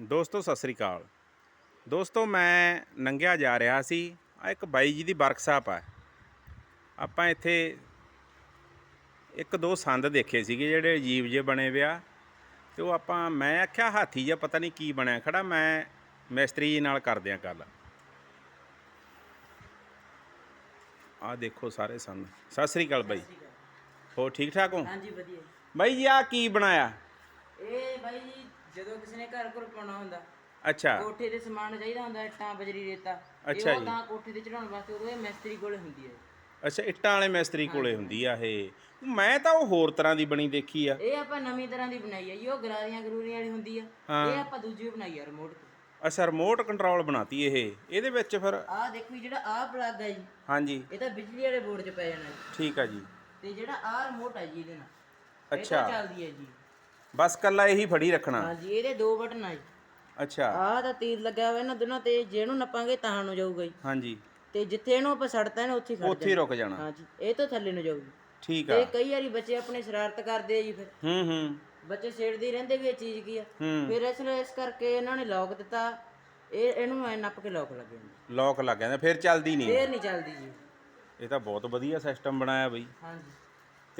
ਦੋਸਤੋ ਸਤਿ ਸ੍ਰੀ ਅਕਾਲ। ਦੋਸਤੋ ਮੈਂ ਨੰਗਿਆ ਜਾ ਰਿਹਾ ਸੀ। ਆ ਇੱਕ ਬਾਈ ਜੀ ਦੀ ਵਰਕਸ਼ਾਪ ਆ। ਆਪਾਂ ਇੱਥੇ ਇੱਕ ਦੋ ਸੰਦ ਦੇਖੇ ਸੀਗੇ ਜਿਹੜੇ ਅਜੀਬ ਜੇ ਬਣੇ ਵਿਆ ਤੇ ਉਹ ਆਪਾਂ ਮੈਂ ਆਖਿਆ ਹਾਥੀ ਜਿਹਾ ਪਤਾ ਨਹੀਂ ਕੀ ਬਣਿਆ ਖੜਾ। ਮੈਂ ਮਿਸਤਰੀ ਜੀ ਨਾਲ ਕਰਦੇ ਆ ਗੱਲ। ਆ ਦੇਖੋ ਸਾਰੇ ਸੰਦ। ਸਤਿ ਸ੍ਰੀ ਅਕਾਲ ਬਾਈ। ਹੋ ਠੀਕ ਠਾਕ ਹੋ? ਹਾਂਜੀ ਵਧੀਆ ਬਾਈ ਜੀ ਆ ਕੀ ਬਣਾਇਆ? ਇਹ ਬਾਈ ਜੀ ਜਦੋਂ ਕਿਸੇ ਨੇ ਘਰ ਘਰ ਪਾਉਣਾ ਹੁੰਦਾ ਅੱਛਾ। ਕੋਠੇ ਤੇ ਸਮਾਨ ਚਾਹੀਦਾ ਹੁੰਦਾ ਇੱਟਾਂ ਬਜਰੀ ਰੇਤਾ ਅੱਛਾ ਜੀ। ਤਾਂ ਕੋਠੇ ਤੇ ਚੜਾਉਣ ਵਾਸਤੇ ਉਦੋਂ ਇਹ ਮਿਸਤਰੀ ਕੋਲੇ ਹੁੰਦੀ ਹੈ। ਅੱਛਾ ਇੱਟਾਂ ਵਾਲੇ ਮਿਸਤਰੀ ਕੋਲੇ ਹੁੰਦੀ ਆ ਇਹ। ਮੈਂ ਤਾਂ ਉਹ ਹੋਰ ਤਰ੍ਹਾਂ ਦੀ ਬਣੀ ਦੇਖੀ ਆ। ਇਹ ਆਪਾਂ ਨਵੀਂ ਤਰ੍ਹਾਂ ਦੀ ਬਣਾਈ ਹੈ ਜੀ ਉਹ ਗਰਾਰੀਆਂ ਗਰੂਰੀਆਂ ਵਾਲੀ ਹੁੰਦੀ ਆ। ਇਹ ਆਪਾਂ ਦੂਜੀ ਬਣਾਈ ਆ ਰਿਮੋਟ ਤੇ। ਅੱਛਾ ਰਿਮੋਟ ਕੰਟਰੋਲ ਬਣਾਤੀ ਇਹ। ਇਹਦੇ ਵਿੱਚ ਫਿਰ ਆਹ ਦੇਖੋ ਜੀ, ਜਿਹੜਾ ਆਹ ਪਲੱਗ ਹੈ ਜੀ ਹਾਂਜੀ। ਇਹ ਤਾਂ ਬਿਜਲੀ ਵਾਲੇ ਬੋਰਡ 'ਚ ਪੈ ਜਾਣਾ ਜੀ। ਠੀਕ ਆ ਜੀ। ਤੇ ਜਿਹੜਾ ਆਹ ਰਿਮੋਟ ਹੈ ਜੀ ਇਹਦੇ ਨਾਲ ਇਹ ਅੱਛਾ। ਤਾਂ ਚੱਲਦੀ ਹੈ ਜੀ। ਬਸ ਕੱਲਾ ਇਹੀ ਫੜੀ ਰੱਖਣਾ। ਹਾਂਜੀ ਇਹਦੇ ਦੋ ਬਟਨ ਆ ਜੀ। ਅੱਛਾ। ਆਹ ਤਾਂ ਤੀਰ ਲੱਗਿਆ ਹੋਇਆ ਇਹਨਾਂ ਦੋਨਾਂ ਤੇ ਜਿਹਨੂੰ ਨੱਪਾਂਗੇ ਤਾਂ ਨੂੰ ਜਾਊਗਾ ਜੀ। ਹਾਂਜੀ। ਤੇ ਜਿੱਥੇ ਇਹਨੂੰ ਆਪਾਂ ਛੱਡਤਾ ਨੇ ਉੱਥੇ ਹੀ ਖੜ ਉੱਥੇ ਹੀ ਰੁਕ ਜਾਣਾ। ਹਾਂਜੀ ਇਹ ਤੋਂ ਥੱਲੇ ਨੂੰ ਜਾਊਗੀ। ਠੀਕ ਆ। ਤੇ ਕਈ ਵਾਰੀ ਬੱਚੇ ਆਪਣੇ ਸ਼ਰਾਰਤ ਕਰਦੇ ਆ ਜੀ ਫਿਰ। ਹੂੰ ਹੂੰ। ਬੱਚੇ ਛੇੜਦੇ ਹੀ ਰਹਿੰਦੇ ਵੀ ਇਹ ਚੀਜ਼ ਕੀ ਆ। ਹੂੰ। ਫਿਰ ਇਸ ਲਈ ਇਸ ਕਰਕੇ ਇਹਨਾਂ ਨੇ ਲੋਕ ਦਿੱਤਾ। ਇਹ ਇਹਨੂੰ ਐ ਨੱਪ ਕੇ ਲੋਕ ਲੱਗੇ ਜਾਂਦੇ। ਲੋਕ ਲੱਗ ਜਾਂਦਾ ਫਿਰ ਚੱਲਦੀ ਨਹੀਂ। ਫੇਰ ਨਹੀਂ ਚੱਲਦੀ ਜੀ। ਇਹ ਤਾਂ ਬਹੁਤ ਵਧੀਆ ਸਿਸਟਮ ਬਣਾਇਆ ਬਈ। ਹਾਂਜੀ।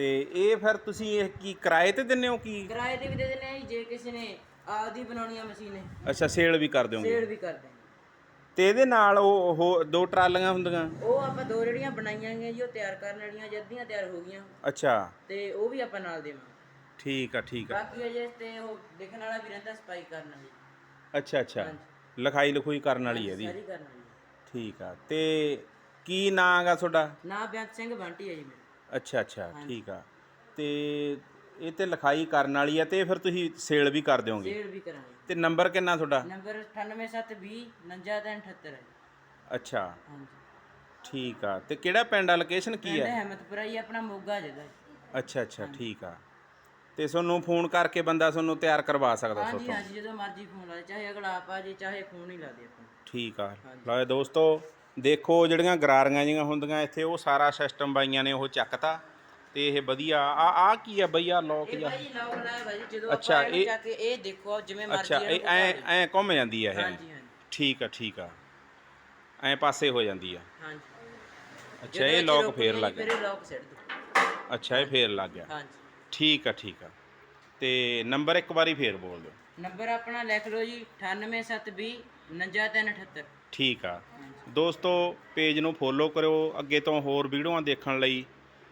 ਤੇ ਇਹ ਫਿਰ ਤੁਸੀਂ ਇਹ ਕੀ ਕਿਰਾਏ ਤੇ ਦਿੰਨੇ ਹੋ ਕੀ? ਕਿਰਾਏ ਤੇ ਵੀ ਦੇ ਦਿੰਦੇ ਆ ਜੀ ਜੇ ਕਿਸੇ ਨੇ ਆਪਦੀ ਬਣਾਉਣੀ ਆ ਮਸ਼ੀਨ। ਅੱਛਾ ਸੇਲ ਵੀ ਕਰ ਦਿਓਗੇ। ਸੇੜ ਵੀ ਕਰਦੇ ਆ ਤੇ ਇਹਦੇ ਨਾਲ ਉਹ ਉਹ ਦੋ ਟਰਾਲੀਆਂ ਹੁੰਦੀਆਂ? ਉਹ ਆਪਾਂ ਦੋ ਜਿਹੜੀਆਂ ਬਣਾਈਆਂ ਗਈਆਂ ਜੀ ਉਹ ਤਿਆਰ ਕਰਨ ਵਾਲੀਆਂ ਜੱਦੀਆਂ ਤਿਆਰ ਹੋ ਗਈਆਂ। ਅੱਛਾ। ਤੇ ਉਹ ਵੀ ਆਪਾਂ ਨਾਲ ਦੇਵਾਂਗੇ। ਠੀਕ ਆ ਠੀਕ ਆ। ਬਾਕੀ ਅਜੇ ਤੇ ਉਹ ਦੇਖਣ ਵਾਲਾ ਵੀ ਰਹਿੰਦਾ ਸਫ਼ਾਈ ਕਰਨ ਵਾਲੀ। ਅੱਛਾ ਅੱਛਾ। ਲਿਖਾਈ ਲਿਖੂਈ ਕਰਨ ਵਾਲੀ ਹੈ ਇਹਦੀ। ਸਾਰੀ ਕਰਨ ਵਾਲੀ ਠੀਕ ਆ। ਤੇ ਕੀ ਨਾਂ ਤੁਹਾਡਾ? ਨਾ ਬੇਅੰਤ ਸਿੰਘ ਬੰਟੀ ਹੈ ਜੀ ਮੇਰਾ। ਅੱਛਾ ਅੱਛਾ ਠੀਕ ਆ। ਤੇ ਇਹ ਤੇ ਲਿਖਾਈ ਕਰਨ ਵਾਲੀ ਆ ਤੇ ਫਿਰ ਤੁਸੀਂ ਸੇਲ ਵੀ ਕਰ ਦਿਓਗੇ? ਸੇੜ ਵੀ ਕਰਾਂਗੇ। ਤੇ ਨੰਬਰ ਕਿੰਨਾ ਤੁਹਾਡਾ? ਨੰਬਰ 98720 99378 ਹੈ। ਅੱਛਾ। ਹਾਂਜੀ। ਠੀਕ ਆ। ਤੇ ਕਿਹੜਾ ਪਿੰਡ ਆ? ਲੋਕੇਸ਼ਨ ਕੀ ਪਿੰਡ ਹੈ ਅਹਿਮਦਪੁਰਾ ਹੀ ਆਪਣਾ ਮੋਗਾ ਜਿਹਦਾ ਅੱਛਾ ਅੱਛਾ ਠੀਕ ਆ। ਤੇ ਤੁਹਾਨੂੰ ਫੋਨ ਕਰਕੇ ਬੰਦਾ ਤੁਹਾਨੂੰ ਤਿਆਰ ਕਰਵਾ ਸਕਦਾ ਹਾਂਜੀ ਤੁਹਾਤੋਂ ਹਾਂਜੀ ਜਦੋਂ ਮਰਜ਼ੀ ਫੋਨ ਲਾ ਦੇ ਚਾਹੇ ਅਗਲਾ ਆਪ ਜੇ ਚਾਹੇ ਫੋਨ ਹੀ ਲਾ ਦੇ ਆਪਾਂ। ਠੀਕ ਆ। ਲਓ ਦੋਸਤੋ ਦੇਖੋ ਜਿਹੜੀਆਂ ਗਰਾਰੀਆਂ ਜੀਆਂ ਹੁੰਦੀਆਂ ਇੱਥੇ ਉਹ ਸਾਰਾ ਸਿਸਟਮ ਬਾਈਆਂ ਨੇ ਉਹ ਚੱਕਤਾ ਤੇ ਇਹ ਵਧੀਆ। ਆ ਆ ਕੀ ਆ ਬਈ ਆ ਲੋਕ ਇਹ ਜਿਹਾ ਭਾਈ ਲੋਕ ਲਾਇਆ ਭਾਈ ਜਦੋਂ ਅੱਛਾ, ਆਪਾਂ ਇਹਨੂੰ ਇਹ- ਜਾ ਕੇ ਇਹ ਦੇਖੋ ਜਿਵੇਂ ਮਰਜ਼ੀ ਅੱਛਾ ਇਹ ਇਹਨੂੰ ਐ ਐ ਘੁੰਮ ਜਾਂਦੀ ਆ। ਇਹ। ਹਾਂਜੀ ਹਾਂਜੀ। ਠੀਕ ਆ ਠੀਕ ਆ। ਐ ਪਾਸੇ ਹੋ ਜਾਂਦੀ ਆ। ਹਾਂਜੀ। ਅੱਛਾ ਜਦੋਂ ਇਹ ਲੋਕ ਰੁਕ ਫੇਰ ਲੱਗ ਫਿਰ ਗਿਆ। ਇਹ ਲੋਕ ਸਿੱਟ ਦੋ ਅੱਛਾ ਇਹ ਫੇਰ ਲੱਗ ਗਿਆ। ਹਾਂਜੀ। ਠੀਕ ਆ ਠੀਕ ਆ। ਤੇ ਨੰਬਰ ਇੱਕ ਵਾਰੀ ਫੇਰ ਬੋਲ ਦਿਓ। ਨੰਬਰ ਆਪਣਾ ਲਿਖ ਲਓ ਜੀ 98720 99378 ਠੀਕ ਆ। ਦੋਸਤੋ, ਪੇਜ ਨੂੰ ਫੋਲੋ ਕਰਿਓ, ਅੱਗੇ ਤੋਂ ਹੋਰ ਵੀਡੀਓਆਂ ਦੇਖਣ ਲਈ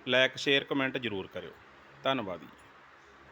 ਲਾਇਕ ਸ਼ੇਅਰ ਕਮੈਂਟ ਜ਼ਰੂਰ ਕਰਿਓ। ਧੰਨਵਾਦ ਜੀ।